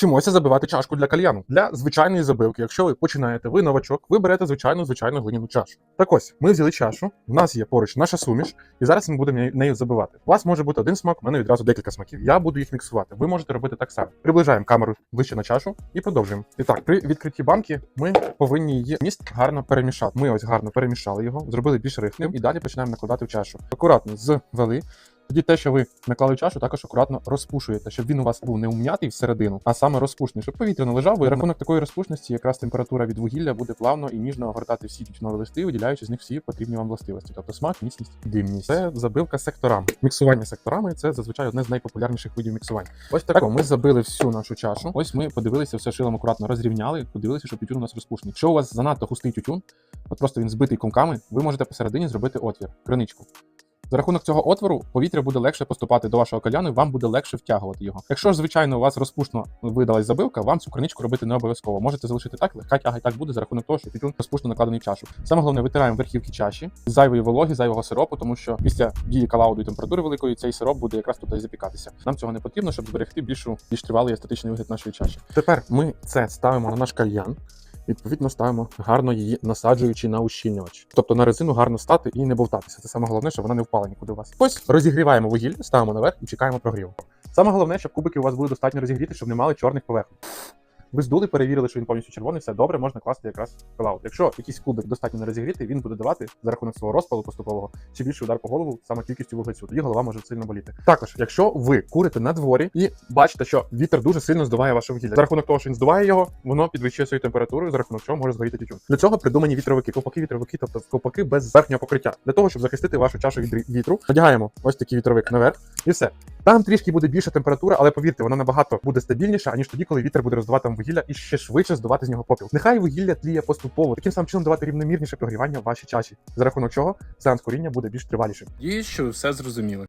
Вчимося забивати чашку для кальяну. Для звичайної забивки, якщо ви починаєте, ви новачок, ви берете звичайну звичайну глиняну чашу. Так ось, ми взяли чашу, в нас є поруч наша суміш, і зараз ми будемо нею- забивати. У вас може бути один смак, у мене відразу декілька смаків. Я буду їх міксувати. Ви можете робити так само. Приближаємо камеру ближче на чашу і продовжуємо. І так, при відкритті банки ми повинні її міст гарно перемішати. Ми ось гарно перемішали його, зробили більш рихлим і далі починаємо накладати в чашу. Акуратно звели. Тоді те, що ви наклали в чашу, також акуратно розпушуєте, щоб він у вас був не ум'ятий всередину, а саме розпушений, щоб повітря не лежав, бо і рахунок такої розпушності, якраз температура від вугілля буде плавно і ніжно огортати всі тютюнові листи, виділяючи з них всі потрібні вам властивості, тобто смак, міцність, димність. Це забивка секторами. Міксування секторами це зазвичай одне з найпопулярніших видів міксування. Ось так ми забили всю нашу чашу. Ось ми подивилися, все шилом акуратно розрівняли, подивилися, що тютюн у нас розпушений. Якщо у вас занадто густий тютюн, от просто він збитий комками, ви можете посередині зробити отвір, криничку. За рахунок цього отвору повітря буде легше поступати до вашого кальяну, і вам буде легше втягувати його. Якщо ж, звичайно, у вас розпушно видалась забивка, вам цю криничку робити не обов'язково. Можете залишити так, легка тяга і так буде за рахунок того, що тютюн розпушно накладений в чашу. Саме головне, витираємо верхівки чаші з зайвої вологи, зайвого сиропу, тому що після дії калауду і температури великої цей сироп буде якраз тут запікатися. Нам цього не потрібно, щоб зберегти більшу більш тривалий естетичний вигляд нашої чаші. Тепер ми це ставимо на наш кальян. Відповідно, ставимо гарно її насаджуючи на ущільнювач. Тобто на резину гарно стати і не бовтатися. Це саме головне, щоб вона не впала нікуди у вас. Ось розігріваємо вугілля, ставимо наверх і чекаємо прогріву. Саме головне, щоб кубики у вас були достатньо розігріти, щоб не мали чорних поверхонь. Ви здули, перевірили, що він повністю червоний, все добре, можна класти якраз пилаут. Якщо якийсь кубик достатньо не розігрітий, він буде давати за рахунок свого розпалу поступового чи більший удар по голову саме кількістю вуглецю. Тоді голова може сильно боліти. Також, якщо ви курите на дворі і бачите, що вітер дуже сильно здуває ваше вугілля, за рахунок того, що він здуває його, воно підвищує свою температуру, за рахунок чого може згоріти тютюн. Для цього придумані вітровики, ковпаки, вітровики, тобто ковпаки без верхнього покриття. Для того, щоб захистити вашу чашу від вітру, надягаємо ось такий вітровик наверх, і все. Там трішки буде більша температура, але повірте, вона набагато буде стабільніша, аніж тоді, коли вітер буде роздувати вам вугілля і ще швидше здувати з нього попіл. Нехай вугілля тліє поступово, таким самим чином давати рівномірніше прогрівання в вашій чаші, за рахунок чого сеанс куріння буде більш тривалішим. І що все зрозуміли.